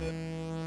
Thank you.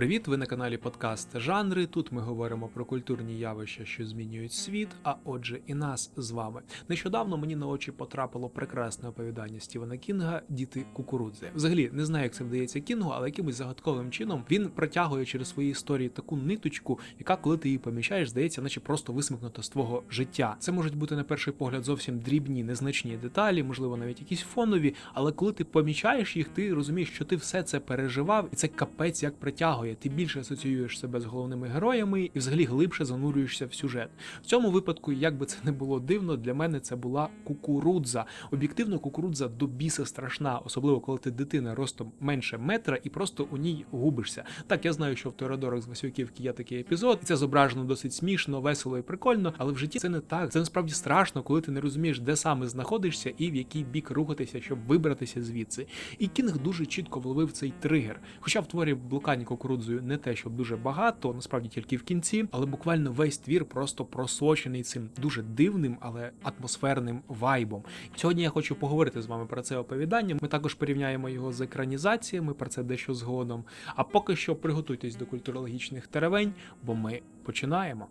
Привіт! Ви на каналі Подкаст Жанри. Тут ми говоримо про культурні явища, що змінюють світ, а отже, і нас з вами. Нещодавно мені на очі потрапило прекрасне оповідання Стівена Кінга Діти кукурудзи. Взагалі не знаю, як це вдається Кінгу, але якимось загадковим чином він протягує через свої історії таку ниточку, яка, коли ти її помічаєш, здається, наче просто висмикнута з твого життя. Це можуть бути на перший погляд зовсім дрібні, незначні деталі, можливо, навіть якісь фонові. Але коли ти помічаєш їх, ти розумієш, що ти все це переживав, і це капець як притягує. Ти більше асоціюєш себе з головними героями і взагалі глибше занурюєшся в сюжет. В цьому випадку, як би це не було дивно, для мене це була кукурудза. Об'єктивно, кукурудза до біса страшна, особливо коли ти дитина ростом менше метра і просто у ній губишся. Так, я знаю, що в Теодорах з Васюківки є такий епізод, і це зображено досить смішно, весело і прикольно, але в житті це не так. Це насправді страшно, коли ти не розумієш, де саме знаходишся і в який бік рухатися, щоб вибратися звідси. І Кінг дуже чітко вловив цей тригер. Хоча в творі блукання кукурудзою не те, щоб дуже багато, насправді тільки в кінці, але буквально весь твір просто просочений цим дуже дивним, але атмосферним вайбом. Сьогодні я хочу поговорити з вами про це оповідання. Ми також порівняємо його з екранізаціями, про це дещо згодом. А поки що приготуйтесь до культурологічних теревень, бо ми починаємо.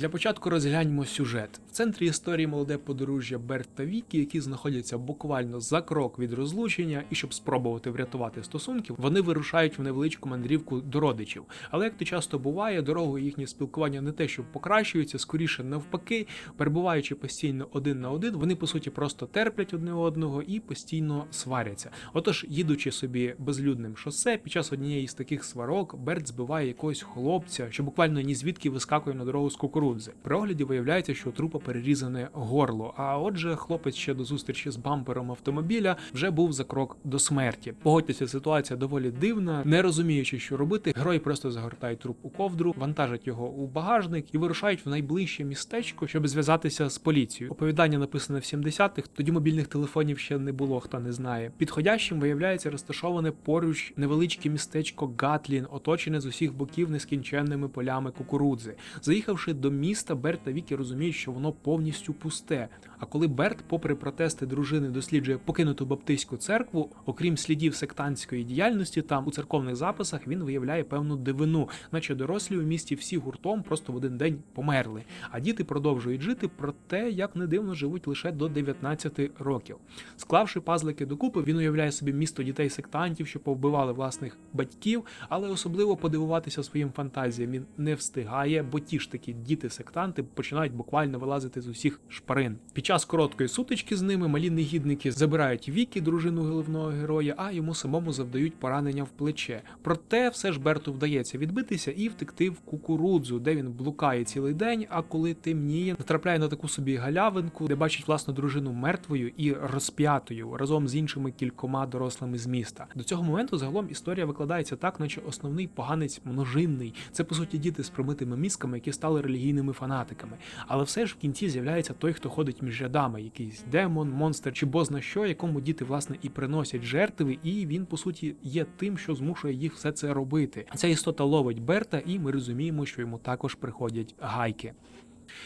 Для початку розгляньмо сюжет. В центрі історії молоде подружжя Берт та Вікі, які знаходяться буквально за крок від розлучення, і щоб спробувати врятувати стосунки, вони вирушають в невеличку мандрівку до родичів. Але як то часто буває, дорогою їхнє спілкування не те, що покращується, скоріше навпаки, перебуваючи постійно один на один, вони по суті просто терплять одне одного і постійно сваряться. Отож, їдучи собі безлюдним шосе, під час однієї з таких сварок Берт збиває якогось хлопця, що буквально ні звідки вискакує на дорогу з кукурудзи. При огляді виявляється, що у трупа перерізане горло. А отже, хлопець ще до зустрічі з бампером автомобіля вже був за крок до смерті. Погодьтеся, ситуація доволі дивна, не розуміючи, що робити. Герої просто загортають труп у ковдру, вантажать його у багажник і вирушають в найближче містечко, щоб зв'язатися з поліцією. Оповідання написане в 70-х, тоді мобільних телефонів ще не було, хто не знає. Підходящим виявляється розташоване поруч невеличке містечко Гатлін, оточене з усіх боків нескінченними полями кукурудзи. Заїхавши до міста, Берт та Вікі розуміють, що воно повністю пусте. А коли Берт, попри протести дружини, досліджує покинуту баптистську церкву, окрім слідів сектантської діяльності, там у церковних записах він виявляє певну дивину, наче дорослі у місті всі гуртом просто в один день померли. А діти продовжують жити, проте, як не дивно, живуть лише до 19 років. Склавши пазлики докупи, він уявляє собі місто дітей-сектантів, що повбивали власних батьків, але особливо подивуватися своїм фантазіям він не встигає, бо ті ж такі діти-сектанти починають буквально вилазити з усіх шпарин. Під час короткої сутички з ними малі негідники забирають Вікі, дружину головного героя, а йому самому завдають поранення в плече. Проте все ж Берту вдається відбитися і втекти в кукурудзу, де він блукає цілий день. А коли темніє, натрапляє на таку собі галявинку, де бачить власну дружину мертвою і розп'ятою разом з іншими кількома дорослими з міста. До цього моменту загалом історія викладається так, наче основний поганець множинний. Це по суті діти з промитими мізками, які стали релігійними фанатиками. Але все ж в кінці з'являється той, хто ходить між рядами, якийсь демон, монстр чи бозна що, якому діти власне і приносять жертви, і він по суті є тим, що змушує їх все це робити. Ця істота ловить Берта, і ми розуміємо, що йому також приходять гайки.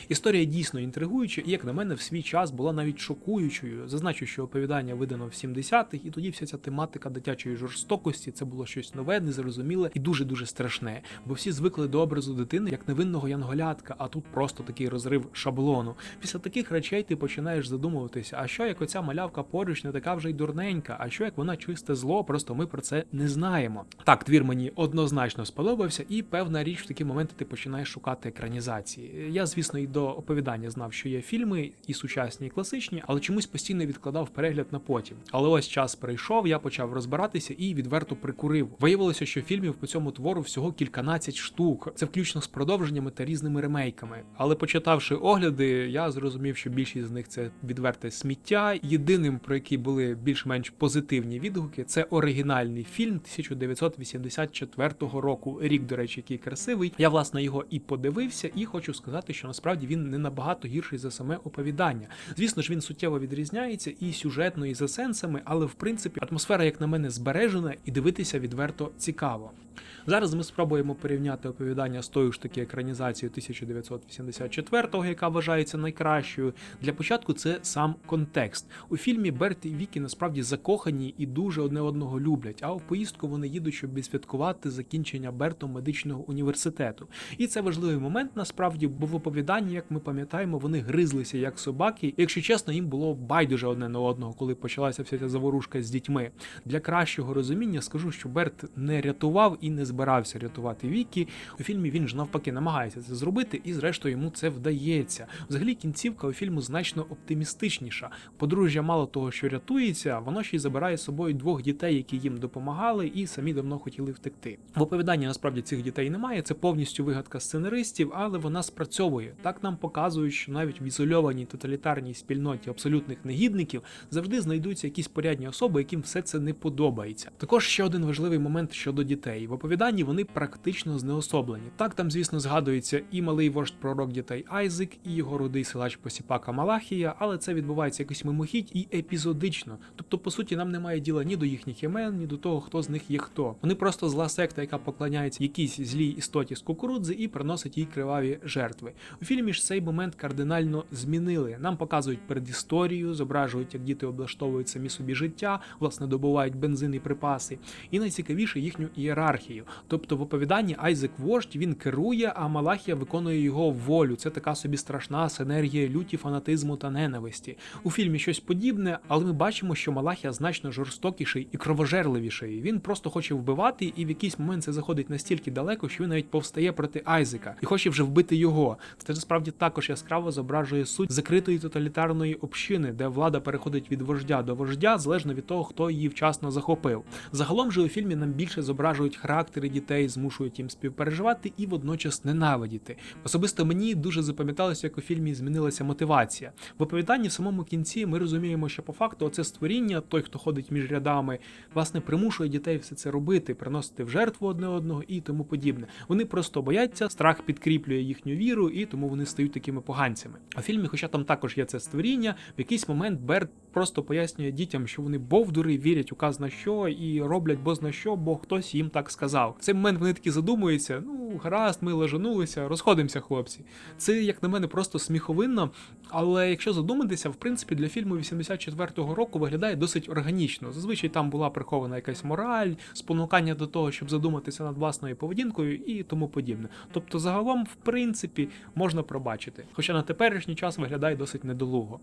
Історія дійсно інтригуюча, і як на мене, в свій час була навіть шокуючою. Зазначу, що оповідання видано в 70-х, і тоді вся ця тематика дитячої жорстокості це було щось нове, незрозуміле і дуже дуже страшне. Бо всі звикли до образу дитини як невинного янголятка, а тут просто такий розрив шаблону. Після таких речей ти починаєш задумуватися, а що як оця малявка поруч не така вже й дурненька, а що як вона чисте зло, просто ми про це не знаємо. Так, твір мені однозначно сподобався, і певна річ в такі моменти ти починаєш шукати екранізації. Я, звісно, і до оповідання знав, що є фільми і сучасні, і класичні, але чомусь постійно відкладав перегляд на потім. Але ось час прийшов, я почав розбиратися і відверто прикурив. Виявилося, що фільмів по цьому твору всього кільканадцять штук. Це включно з продовженнями та різними ремейками. Але почитавши огляди, я зрозумів, що більшість з них це відверте сміття. Єдиним, про який були більш-менш позитивні відгуки, це оригінальний фільм 1984 року. Рік, до речі, який красивий. Я власне його і подивився, і хочу сказати, що насправді він не набагато гірший за саме оповідання. Звісно ж, він суттєво відрізняється і сюжетно, і за сенсами, але в принципі атмосфера, як на мене, збережена і дивитися відверто цікаво. Зараз ми спробуємо порівняти оповідання з тою ж таки екранізацією 1984-го, яка вважається найкращою. Для початку це сам контекст. У фільмі Берт і Вікі насправді закохані і дуже одне одного люблять. А в поїздку вони їдуть, щоб відсвяткувати закінчення Бертом медичного університету. І це важливий момент насправді, бо в оповіданні, як ми пам'ятаємо, вони гризлися як собаки. І, Якщо чесно, їм було байдуже одне на одного, коли почалася вся ця заворушка з дітьми. Для кращого розуміння скажу, що Берт не рятував і не збирався рятувати Вікі. У фільмі він ж навпаки намагається це зробити, і зрештою йому це вдається. Взагалі, кінцівка у фільму значно оптимістичніша. Подружжя мало того, що рятується, воно ще й забирає з собою двох дітей, які їм допомагали, і самі давно хотіли втекти. В оповіданні насправді цих дітей немає. Це повністю вигадка сценаристів, але вона спрацьовує. Так нам показують, що навіть в ізольованій тоталітарній спільноті абсолютних негідників завжди знайдуться якісь порядні особи, яким все це не подобається. Також ще один важливий момент щодо дітей. Оповіданні вони практично знеособлені. Так там, звісно, згадується і малий вождь пророк дітей Айзек, і його рудий силач посіпака Малахія, але це відбувається якось мимохідь і епізодично. Тобто, по суті, нам немає діла ні до їхніх імен, ні до того, хто з них є хто. Вони просто зла секта, яка поклоняється якійсь злій істоті з кукурудзи і приносить їй криваві жертви. У фільмі ж цей момент кардинально змінили. Нам показують передісторію, зображують, як діти облаштовують самі собі життя, власне, добувають бензин і припаси. І найцікавіше їхню ієрархію. Тобто в оповіданні Айзек вождь він керує, а Малахія виконує його волю. Це така собі страшна синергія люті, фанатизму та ненависті. У фільмі щось подібне, але ми бачимо, що Малахія значно жорстокіший і кровожерливіший. Він просто хоче вбивати, і в якийсь момент це заходить настільки далеко, що він навіть повстає проти Айзека і хоче вже вбити його. Це насправді також яскраво зображує суть закритої тоталітарної общини, де влада переходить від вождя до вождя, залежно від того, хто її вчасно захопив. Загалом же у фільмі нам більше зображують характери дітей, змушують їм співпереживати і водночас ненавидіти. Особисто мені дуже запам'яталося, як у фільмі змінилася мотивація. В оповіданні в самому кінці ми розуміємо, що по факту оце створіння, той, хто ходить між рядами, власне примушує дітей все це робити, приносити в жертву одне одного і тому подібне. Вони просто бояться, страх підкріплює їхню віру, і тому вони стають такими поганцями. А в фільмі, хоча там також є це створіння, в якийсь момент Берт просто пояснює дітям, що вони бовдури вірять указ на що і роблять бозна що, бо хтось їм так сказав. В цей момент вони такі задумуються: ну гаразд, ми лежанулися, розходимося, хлопці. Це, як на мене, просто сміховинно. Але якщо задуматися, в принципі, для фільму 84-го року виглядає досить органічно. Зазвичай там була прихована якась мораль, спонукання до того, щоб задуматися над власною поведінкою і тому подібне. Тобто, загалом, в принципі, можна пробачити. Хоча на теперішній час виглядає досить недолуго.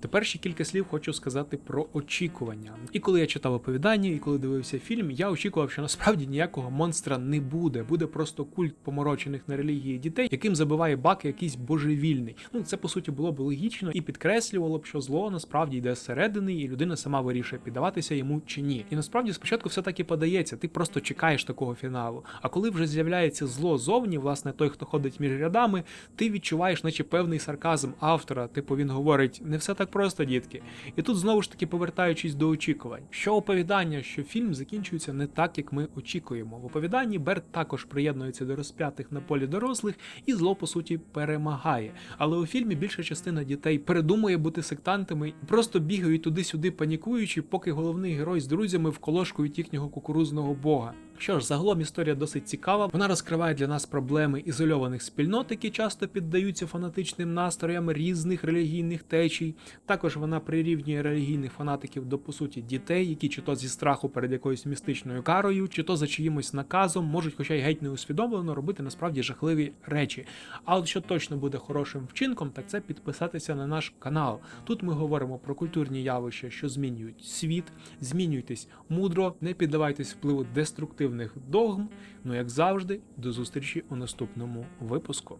Тепер ще кілька слів хочу сказати про очікування. І коли я читав оповідання, і коли дивився фільм, я очікував, що насправді ніякого монстра не буде. Буде просто культ поморочених на релігії дітей, яким забиває бак якийсь божевільний. Ну це по суті було б логічно і підкреслювало б, що зло насправді йде зсередини, і людина сама вирішує піддаватися йому чи ні. І насправді спочатку все так і подається. Ти просто чекаєш такого фіналу. А коли вже з'являється зло зовні, власне, той, хто ходить між рядами, ти відчуваєш, наче певний сарказм автора. Типу він говорить, не все так просто, дітки. І тут знову ж таки повертаючись до очікувань, що оповідання, що фільм закінчується не так, як ми очікуємо. В оповіданні Берт також приєднується до розп'ятих на полі дорослих, і зло по суті перемагає. Але у фільмі більша частина дітей передумує бути сектантами і просто бігають туди-сюди, панікуючи, поки головний герой з друзями вколошкують їхнього кукурузного бога. Що ж, загалом історія досить цікава. Вона розкриває для нас проблеми ізольованих спільнот, які часто піддаються фанатичним настроям різних релігійних течій. Також вона прирівнює релігійних фанатиків до по суті дітей, які чи то зі страху перед якоюсь містичною карою, чи то за чиїмось наказом можуть, хоча й геть не усвідомлено, робити насправді жахливі речі. А от що точно буде хорошим вчинком, так це підписатися на наш канал. Тут ми говоримо про культурні явища, що змінюють світ. Змінюйтесь мудро, не піддавайтесь впливу деструктивних догм. Ну як завжди, до зустрічі у наступному випуску.